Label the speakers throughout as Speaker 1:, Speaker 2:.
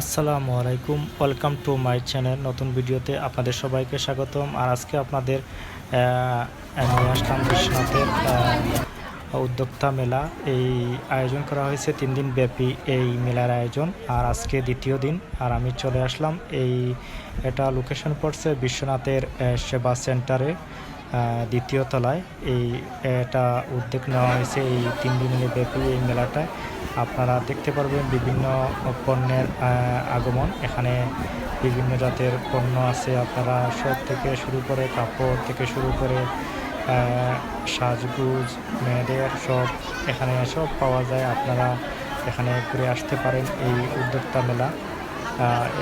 Speaker 1: আসসালামু আলাইকুম, welcome to my channel. নতুন ভিডিওতে আপনাদের সবাইকে স্বাগতম। আর আজকে আপনাদের আসলাম বিশ্বনাথের উদ্যোক্তা মেলা। এই আয়োজন করা হয়েছে, তিন দিন ব্যাপী এই মেলার আয়োজন। আর আজকে দ্বিতীয় দিন, আর আমি চলে আসলাম এই, এটা লোকেশন পড়ছে বিশ্বনাথের সেবা সেন্টারে দ্বিতীয় তলায়। এই, এটা উদ্যোগ নেওয়া হয়েছে এই তিন দিন ব্যাপী এই মেলাটায়। আপনারা দেখতে পারবেন বিভিন্ন পণ্যের আগমন। এখানে বিভিন্ন জাতের পণ্য আছে। আপনারা সব থেকে শুরু করে কাপড় থেকে শুরু করে সাজগুজ মেয়েদের সব এখানে সব পাওয়া যায়। আপনারা এখানে ঘুরে আসতে পারেন এই উদ্যোক্তা মেলা।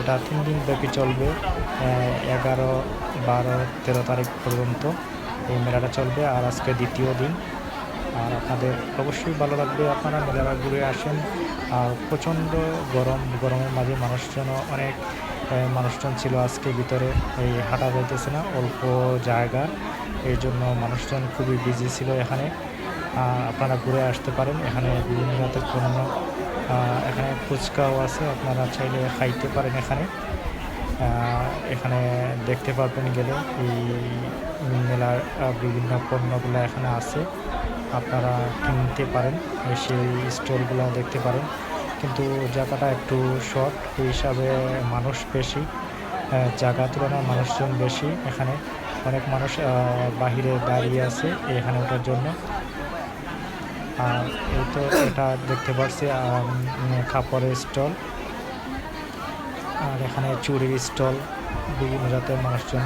Speaker 1: এটা তিন দিন ব্যাপী চলবে এগারো, বারো, তেরো তারিখ পর্যন্ত এই মেলাটা চলবে আর আজকে দ্বিতীয় দিন। আর আপনাদের অবশ্যই ভালো লাগবে আপনারা মেলারা ঘুরে আসেন। আর প্রচণ্ড গরম, গরমের মাঝে মানুষজন অনেক মানুষজন ছিল আজকে ভিতরে, এই হাঁটা যাইতেছে না, অল্প জায়গা এই জন্য মানুষজন খুবই বিজি ছিল এখানে। আপনারা ঘুরে আসতে পারেন, এখানে বিভিন্ন পণ্য এখানে ফুচকাও আছে, আপনারা চাইলে খাইতে পারেন এখানে। এখানে দেখতে পারবেন গেলে এই মেলার বিভিন্ন পণ্যগুলো এখানে আছে। আপনারা কিনতে পারেন সেই স্টলগুলো দেখতে পারেন। কিন্তু জায়গাটা একটু শর্ট, এই হিসাবে মানুষ বেশি জায়গা তুলনায় মানুষজন বেশি এখানে। অনেক মানুষ বাহিরে দাঁড়িয়ে আছে এখানে ওঠার জন্য। আর এই তো এটা দেখতে পাচ্ছি কাপড়ের স্টল। আর এখানে চুরির স্টল, বিভিন্ন জাতের মানুষজন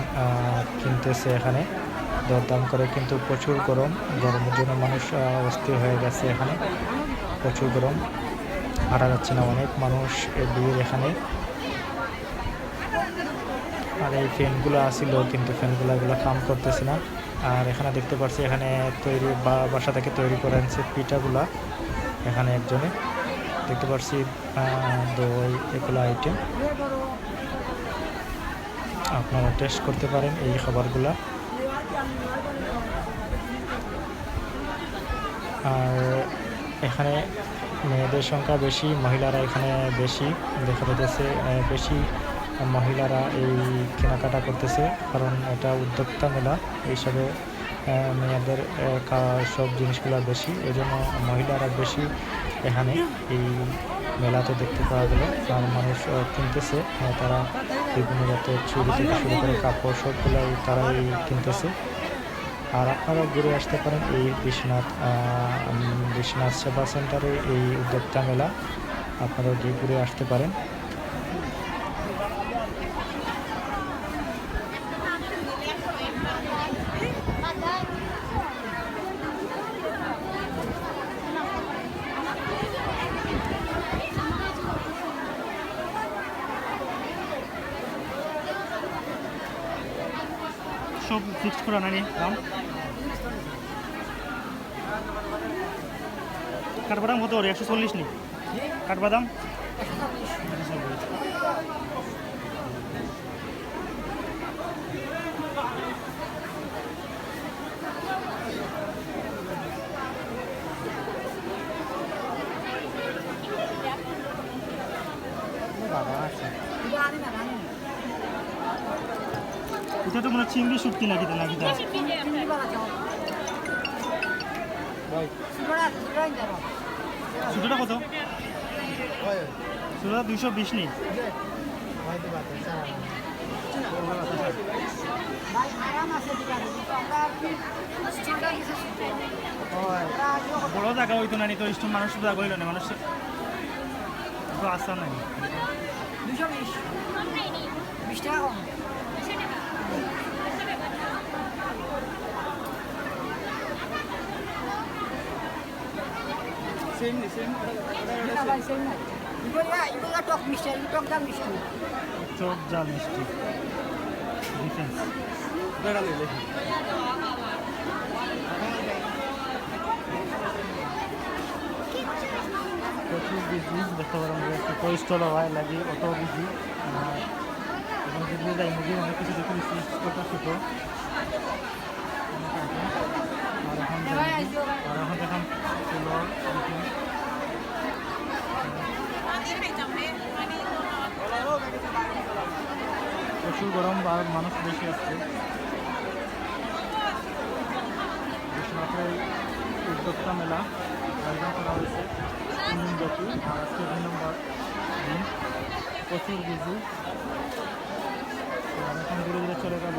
Speaker 1: কিনতেছে এখানে। দরদাম করে কিন্তু প্রচুর গরম, গরমের জন্য মানুষ অস্থির হয়ে গেছে এখানে। প্রচুর গরম হারা যাচ্ছে না অনেক মানুষ ভিড় এখানে। আর এই ফ্যানগুলো আসিল কিন্তু ফ্যানগুলো এগুলো কাম করতেছে না। আর এখানে দেখতে পাচ্ছি এখানে তৈরি বা বাসা থেকে তৈরি করে আনছে পিঠাগুলা এখানে একজনে। দেখতে পাচ্ছি দই, এগুলো আইটেম আপনারা টেস্ট করতে পারেন এই খাবারগুলা। আর এখানে মেয়েদের সংখ্যা বেশি, মহিলারা এখানে বেশি দেখা যাচ্ছে বেশি মহিলারা এই কেনাকাটা করতেছে, কারণ এটা উদ্যোক্তা মেলা। এই হিসাবে মেয়েদের সব জিনিসগুলো বেশি এই জন্য মহিলারা বেশি এখানে এই মেলাতে দেখতে পাওয়া গেল। আর মানুষ কিনতেছে তারা বিভিন্ন জাতের চুরি থেকে শুরু করে কাপড় সবগুলাই তারাই কিনতেছে। আর আপনারা ঘুরে আসতে পারেন এই বিশ্বনাথ বিশ্বনাথ সেবা সেন্টারে এই উদ্যোক্তা মেলা। আপনারা গিয়ে ঘুরে আসতে পারেন।
Speaker 2: সব ফিক্সড করা নাই দাম। কাঠবাদাম কত ওর একশো চল্লিশ নি। কাঠবাদাম? এটা তো মনে চিংড়ি শুটকি নাকি নাকি ছোটোটা কত? ছোটোটা দুইশো বিশ নি বড় জায়গা হইতো না তো ইষ্ট মানুষ জায়গা হইল না, মানুষ আসা নাই।
Speaker 3: দুশো বিশ। বিশ টাকা সেম না এগুলো টক মিষ্টি টক দাম মিষ্টি
Speaker 2: চোখ জাল মিষ্টি ডিফেন্স প্রচুর বিজি দেখতে পারেন যে ছোটো স্টল হয় লাগে অত বিজি এবং যেগুলো যাই মুভি অনেক কিছু দেখে দিচ্ছি ছোটো ছোটো প্রচুর গরম বা মানুষ বেশি আসছে। বিশ্বনাথের উদ্যোক্তা মেলা আয়োজন করা হয়েছে। তিন দিন আর আজকে দুই নম্বর দিন। প্রচুর বিজি। এখন ধীরে ধীরে চলে যাব।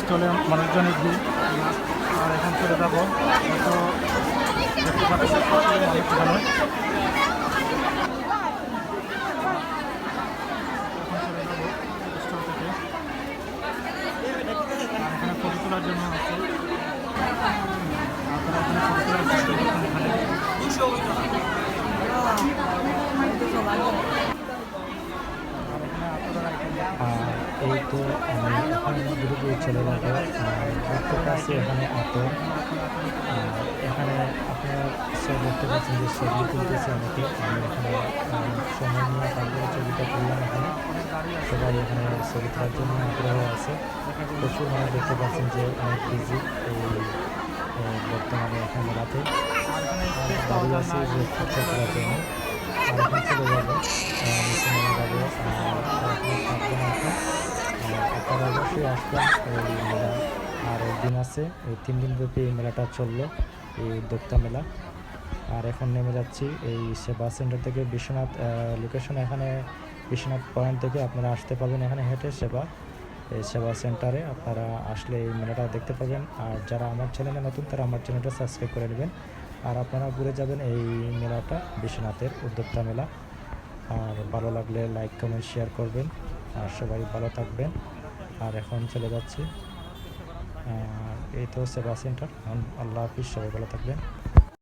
Speaker 2: স্টলে মানুষজনের ভিড়। আর এখন চলে যাব। হয়তো দেখতে পাচ্ছি প্রচুর মানুষ এখানে এখন চলে যাব স্টল থেকে আর এখানে ফটো তোলার জন্য আছে আপনারা এখানে ফটো তোলার চেষ্টা করছেন এখানে আর এখানে আপনারা
Speaker 1: আর এই তো আমি এখন ধীরে চলে যাব। দেখতে পাচ্ছি এখানে আতর এখানে আপনারা দেখতে পাচ্ছেন যে ছবি তুলতেছে অনেকে আমি এখানে সময় নিয়ে তারপরে ছবিটা তুললাম এখানে। সবাই এখানে ছবি তোলার জন্য আগ্রহ আছে। প্রচুর মানুষ দেখতে পাচ্ছেন যে অনেক বিজি এই বর্তমানে এখানে
Speaker 2: যায়
Speaker 1: আছে যে ফটো তোলার জন্য। এই মেলা আর একদিন আছে, এই তিন দিন ব্যাপী এই মেলাটা চলল, এই উদ্যোক্তা মেলা। আর এখন নেমে যাচ্ছি এই সেবা সেন্টার থেকে বিশ্বনাথ লোকেশন এখানে বিশ্বনাথ পয়েন্ট থেকে আপনারা আসতে পারবেন এখানে হেঁটে সেবা, এই সেবা সেন্টারে আপনারা আসলে এই মেলাটা দেখতে পাবেন আর যারা আমার চ্যানেলে নতুন, তারা আমার চ্যানেলটা সাবস্ক্রাইব করে নেবেন। আর আপনারা ঘুরে যাবেন এই মেলাটা, বিশ্বনাথের উদ্যোক্তা মেলা। আর ভালো লাগলে লাইক কমেন্ট শেয়ার করবেন। আর সবাই ভালো থাকবেন। আর এখন চলে যাচ্ছি। এই তো সেবা সেন্টার এখন আল্লাহ হাফিজ সবাই ভালো থাকবেন।